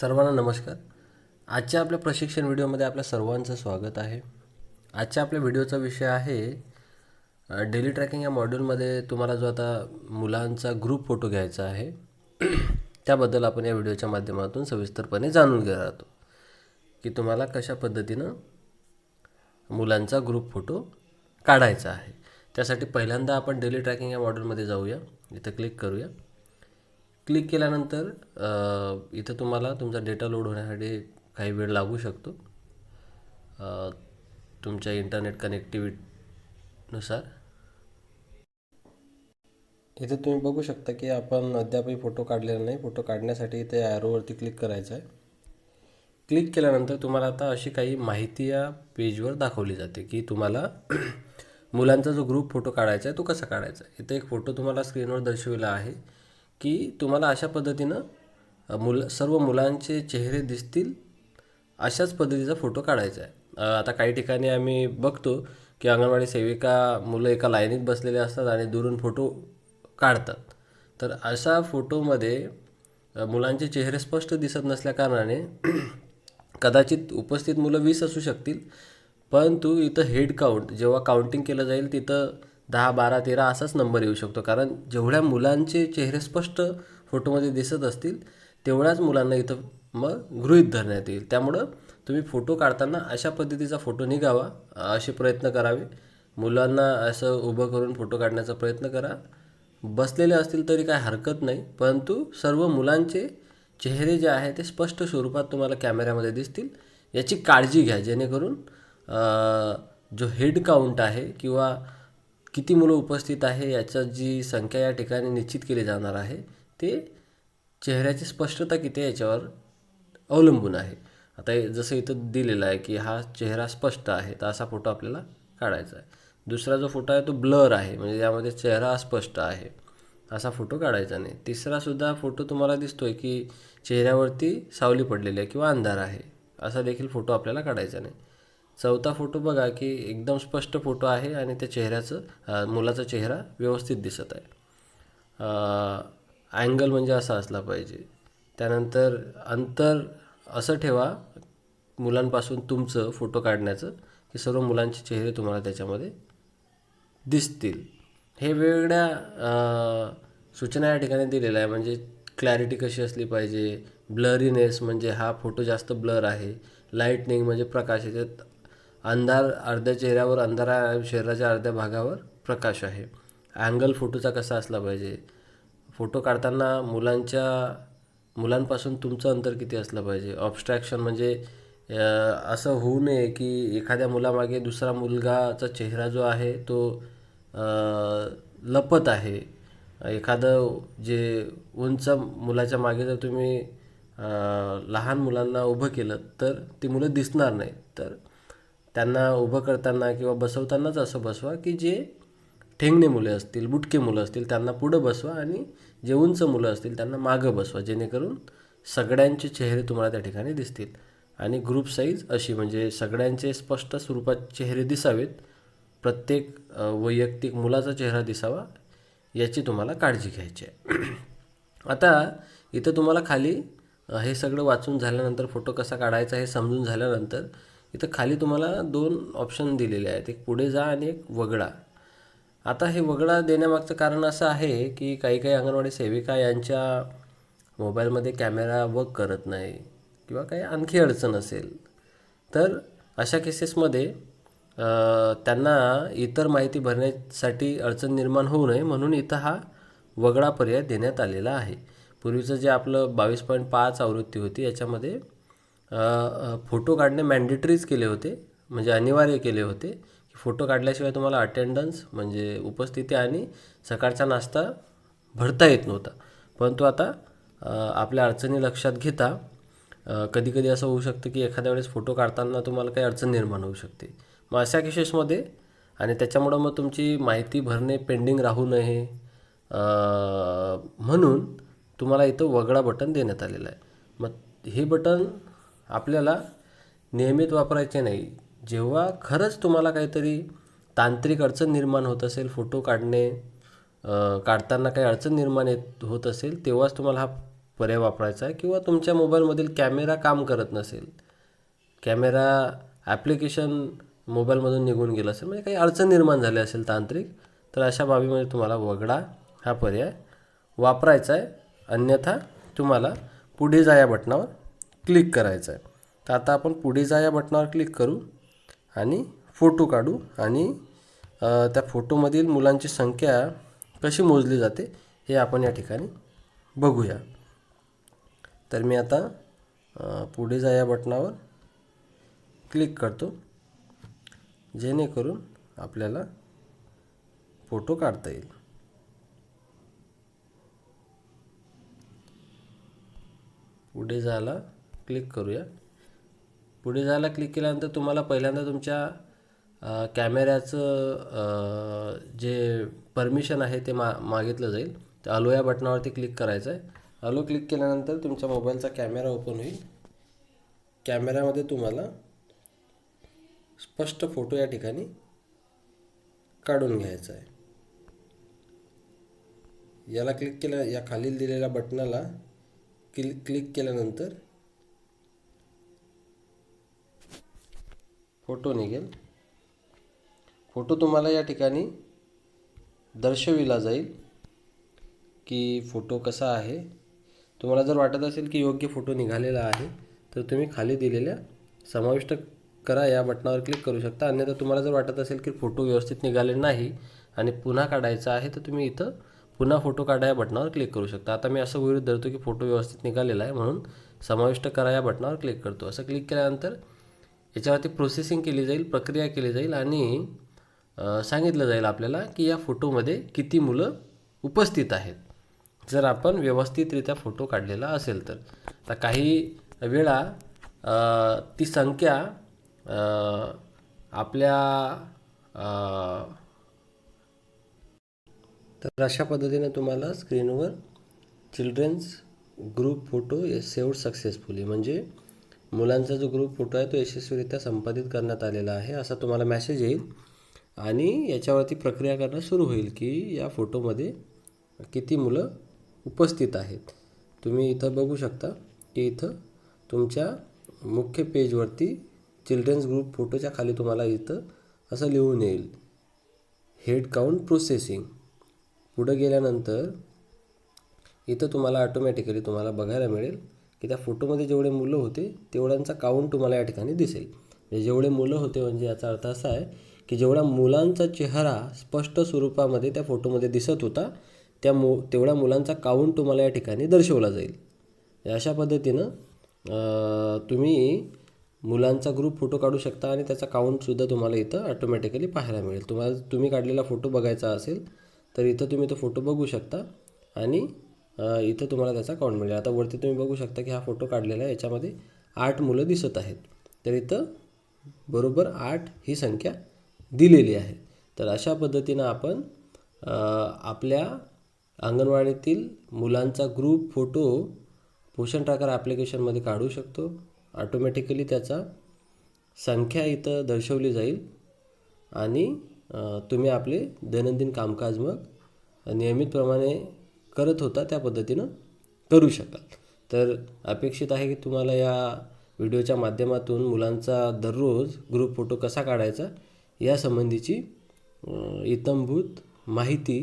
सर्वांना नमस्कार. आजच्या आपल्या प्रशिक्षण व्हिडिओमध्ये आपल्या सर्वांचं स्वागत आहे. आजच्या आपल्या व्हिडिओचा विषय आहे डेली ट्रॅकिंग या मॉड्यूलमध्ये तुम्हाला जो आता मुलांचा ग्रुप फोटो घ्यायचा आहे त्याबद्दल आपण या व्हिडिओच्या माध्यमातून सविस्तरपणे जाणून घेणार आहोत. की तुम्हाला कशा पद्धतीनं मुलांचा ग्रुप फोटो काढायचा आहे. त्यासाठी पहिल्यांदा आपण डेली ट्रॅकिंग या मॉड्यूलमध्ये जाऊया. इथं क्लिक करूया. क्लिक केल्यानंतर इथं तुम्हाला तुमचा डेटा लोड होण्यासाठी काही वेळ लागू शकतो. तुमच्या इंटरनेट कनेक्टिव्हिटीनुसार. इथं तुम्ही बघू शकता की आपण अद्यापही फोटो काढलेला नाही. फोटो काढण्यासाठी इथे ॲरोवरती क्लिक करायचं आहे क्लिक केल्यानंतर तुम्हाला आता अशी काही माहिती या पेजवर दाखवली जाते की तुम्हाला मुलांचा जो ग्रुप फोटो काढायचा आहे तो कसा काढायचा आहे. इथे एक फोटो तुम्हाला स्क्रीनवर दर्शविला आहे. की तुम्हाला अशा पद्धतीनं मुलं मुल सर्व मुलांचे चेहरे दिसतील अशाच पद्धतीचा फोटो काढायचा आहे. आता काही ठिकाणी आम्ही बघतो की अंगणवाडी सेविका मुलं एका लाईनीत बसलेले असतात आणि दुरून फोटो काढतात. तर अशा फोटोमध्ये मुलांचे चेहरे स्पष्ट दिसत नसल्याकारणाने कदाचित उपस्थित मुलं वीस असू शकतील परंतु इथं हेड काउंट जेव्हा काउंटिंग केलं जाईल तिथं दहा बारा तेरा असाच नंबर येऊ शकतो. कारण जेवढ्या मुलांचे चेहरे स्पष्ट फोटोमध्ये दिसत असतील तेवढ्याच मुलांना इथं मग गृहीत धरण्यात येईल. त्यामुळं तुम्ही फोटो काढताना अशा पद्धतीचा फोटो निघावा असे प्रयत्न करावे. मुलांना असं उभं करून फोटो काढण्याचा प्रयत्न करा. बसलेले असतील तरी काय हरकत नाही परंतु सर्व मुलांचे चेहरे जे आहे ते स्पष्ट स्वरूपात तुम्हाला कॅमेऱ्यामध्ये दिसतील. याची काळजी घ्या जेणेकरून जो हेड काउंट आहे किंवा किती मुलं उपस्थित आहे याच्या जी संख्या या ठिकाणी निश्चित केली जाणार आहे ते चेहऱ्याची स्पष्टता किती आहे याच्यावर अवलंबून आहे. आता जसं इथं दिलेलं आहे की हा चेहरा स्पष्ट आहे तर असा फोटो आपल्याला काढायचा आहे. दुसरा जो फोटो आहे तो ब्लर आहे म्हणजे यामध्ये चेहरा अस्पष्ट आहे असा फोटो काढायचा नाही. तिसरासुद्धा फोटो तुम्हाला दिसतोय की चेहऱ्यावरती सावली पडलेली आहे किंवा अंधार आहे असा देखील फोटो आपल्याला काढायचा नाही. चौथा फोटो बघा की एकदम स्पष्ट फोटो आहे आणि त्या चेहऱ्याचं मुलाचा चेहरा व्यवस्थित दिसत आहे. अँगल म्हणजे असा असला पाहिजे. त्यानंतर अंतर असं ठेवा मुलांपासून तुमचं फोटो काढण्याचं की सर्व मुलांचे चेहरे तुम्हाला त्याच्यामध्ये दिसतील. हे वेगवेगळ्या सूचना या ठिकाणी दिलेल्या आहे. म्हणजे क्लॅरिटी कशी असली पाहिजे ब्लरीनेस म्हणजे हा फोटो जास्त ब्लर आहे लाईटनिंग म्हणजे प्रकाश याच्यात अंधार अर्ध्या चेहऱ्यावर अंधारा शरीराच्या अर्ध्या भागावर प्रकाश आहे. अँगल फोटोचा कसा असला पाहिजे? फोटो काढताना मुलांच्या मुलांपासून तुमचं अंतर किती असलं पाहिजे? ऑबस्ट्रॅक्शन म्हणजे असं होऊ नये की एखाद्या मुलामागे दुसरा मुलगाचा चेहरा जो आहे तो लपत आहे. एखादं जे उंच मुलाच्या मागे जर तुम्ही लहान मुलांना उभं केलं तर ती मुलं दिसणार नाही. तर त्यांना उभं करताना किंवा बसवतानाच असं बसवा की जे ठेंगणे मुलं असतील बुटके मुलं असतील त्यांना पुढं बसवा आणि जे उंच मुलं असतील त्यांना मागं बसवा जेणेकरून सगळ्यांचे चेहरे तुम्हाला त्या ठिकाणी दिसतील. आणि ग्रुप साईज अशी म्हणजे सगळ्यांचे स्पष्ट स्वरूपात चेहरे दिसावेत. प्रत्येक वैयक्तिक मुलाचा चेहरा दिसावा याची तुम्हाला काळजी घ्यायची आहे. आता इथं तुम्हाला खाली हे सगळं वाचून झाल्यानंतर फोटो कसा काढायचा हे समजून झाल्यानंतर इथं खाली तुम्हाला दोन ऑप्शन दिलेले आहेत. एक पुढे जा आणि एक वगळा. आता हे वगळा देण्यामागचं कारण असं आहे की काही काही अंगणवाडी सेविका यांच्या मोबाईलमध्ये कॅमेरा वर्क करत नाही किंवा काही आणखी अडचण असेल. तर अशा केसेसमध्ये त्यांना इतर माहिती भरण्यासाठी अडचण निर्माण होऊ नये म्हणून इथं हा वगळा पर्याय देण्यात आलेला आहे. पूर्वीचं जे आपलं बावीस पॉईंट पाच आवृत्ती होती याच्यामध्ये फोटो काढणे मॅन्डेटरीच केले होते म्हणजे अनिवार्य केले होते की फोटो काढल्याशिवाय तुम्हाला अटेंडन्स म्हणजे उपस्थिती आणि सकाळचा नाश्ता भरता येत नव्हता. परंतु आता आपल्या अडचणी लक्षात घेता कधी कधी असं होऊ शकतं की एखाद्या वेळेस फोटो काढताना तुम्हाला काही अडचण निर्माण होऊ शकते. मग अशा केसेसमध्ये आणि त्याच्यामुळं मग तुमची माहिती भरणे पेंडिंग राहू नये म्हणून तुम्हाला इथं वगळा बटन देण्यात आलेलं आहे. मग हे बटन आपल्याला नियमित वापरायचे नाही. जेव्हा खरंच तुम्हाला काहीतरी तांत्रिक अडचण निर्माण होत असेल फोटो काढणे काढताना काही अडचण निर्माण येत होत असेल तेव्हाच तुम्हाला हा पर्याय वापरायचा आहे किंवा तुमच्या मोबाईलमधील कॅमेरा काम करत नसेल. कॅमेरा ॲप्लिकेशन मोबाईलमधून निघून गेलं असेल म्हणजे काही अडचण निर्माण झाली असेल तांत्रिक तर अशा बाबीमध्ये तुम्हाला वगळा हा पर्याय वापरायचा आहे. अन्यथा तुम्हाला पुढे जा या बटनावर क्लिक करायचं आहे. तर आता आपण पुढे जा या बटनावर क्लिक करू आणि फोटो काढू आणि त्या फोटोमधील मुलांची संख्या कशी मोजली जाते हे आपण या ठिकाणी बघूया. तर मी आता पुढे जा या बटनावर क्लिक करतो. जेणेकरून आपल्याला फोटो काढता येईल. पुढे जायला क्लिक करूया. पुढे जायला क्लिक केल्यानंतर तुम्हाला पहिल्यांदा तुमच्या कॅमेऱ्याचं जे परमिशन आहे ते मा मागितलं जाईल. तर अलो या बटनावरती क्लिक करायचं आहे. अलो क्लिक केल्यानंतर तुमच्या मोबाईलचा कॅमेरा ओपन होईल. कॅमेऱ्यामध्ये तुम्हाला स्पष्ट फोटो या ठिकाणी काढून घ्यायचा आहे. याला क्लिक केल्या या खालील दिलेल्या बटनाला क्लिक क्लिक केल्यानंतर फोटो निघेल. फोटो तुम्हाला या ठिकाणी दर्शविला जाईल की फोटो कसा आहे. तुम्हाला जर वाटत असेल की योग्य फोटो निघालेला आहे तर तुम्ही खाली दिलेल्या समाविष्ट करा या बटनावर क्लिक करू शकता. अन्यथा तुम्हाला जर वाटत असेल की फोटो व्यवस्थित निघाले नाही आणि पुन्हा काढायचा आहे तर तुम्ही इथं पुन्हा फोटो काढा या बटनावर क्लिक करू शकता. आता मी असं गृहित धरतो की फोटो व्यवस्थित निघालेला आहे म्हणून समाविष्ट करा या बटनावर क्लिक करतो. असं क्लिक केल्यानंतर याच्यावरती प्रोसेसिंग केली जाईल प्रक्रिया केली जाईल आणि सांगितलं जाईल आपल्याला की या फोटोमध्ये किती मुलं उपस्थित आहेत. जर आपण व्यवस्थितरित्या फोटो काढलेला असेल तर. आता काही वेळा ती संख्या आपल्या तर अशा पद्धतीने तुम्हाला स्क्रीनवर children's group photo save successfully म्हणजे मुलांचा जो ग्रुप फोटो आहे तो यशस्वीरित्या संपादित करण्यात आलेला आहे असा तुम्हाला मॅसेज येईल. आणि याच्यावरती प्रक्रिया करणं सुरू होईल की या फोटोमध्ये किती मुलं उपस्थित आहेत. तुम्ही इथं बघू शकता की इथं तुमच्या मुख्य पेजवरती चिल्ड्रन्स ग्रुप फोटोच्या खाली तुम्हाला इथं असं लिहून येईल. हेड काउंट प्रोसेसिंग पुढं गेल्यानंतर इथं तुम्हाला ऑटोमॅटिकली तुम्हाला बघायला मिळेल की त्या फोटोमध्ये जेवढे मुलं होते तेवढ्यांचा काउंट तुम्हाला या ठिकाणी दिसेल. म्हणजे जेवढे मुलं होते म्हणजे याचा अर्थ असा आहे की जेवढ्या मुलांचा चेहरा स्पष्ट स्वरूपामध्ये त्या फोटोमध्ये दिसत होता त्या मु तेवढ्या मुलांचा काउंट तुम्हाला या ठिकाणी दर्शवला जाईल. म्हणजे अशा पद्धतीनं तुम्ही मुलांचा ग्रुप फोटो काढू शकता आणि त्याचा काउंटसुद्धा तुम्हाला इथं ऑटोमॅटिकली पाहायला मिळेल. तुम्हाला तुम्ही काढलेला फोटो बघायचा असेल तर इथं तुम्ही तो फोटो बघू शकता आणि इथं तुम्हाला त्याचा काउंट मिळेल. आता वरती तुम्ही बघू शकता की हा फोटो काढलेला आहे. याच्यामध्ये आठ मुलं दिसत आहेत. तर इथं बरोबर आठ ही संख्या दिलेली आहे. तर अशा पद्धतीनं आपण आपल्या अंगणवाडीतील मुलांचा ग्रुप फोटो पोषण ट्रॅकर ॲप्लिकेशनमध्ये काढू शकतो. ऑटोमॅटिकली त्याचा संख्या इथं दर्शवली जाईल. आणि तुम्ही आपले दैनंदिन कामकाज मग नियमितप्रमाणे करत होता त्या पद्धतीनं करू शकाल. तर अपेक्षित आहे की तुम्हाला या व्हिडिओच्या माध्यमातून मुलांचा दररोज ग्रुप फोटो कसा काढायचा यासंबंधीची इतंभूत माहिती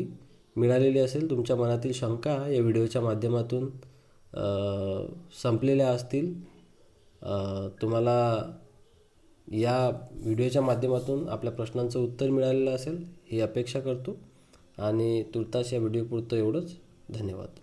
मिळालेली असेल तुमच्या मनातील शंका या व्हिडिओच्या माध्यमातून संपलेल्या असतील. तुम्हाला या व्हिडिओच्या माध्यमातून आपल्या प्रश्नांचं उत्तर मिळालेलं असेल ही अपेक्षा करतो. आणि तुर्तास या व्हिडिओपुरतं एवढंच. धन्यवाद.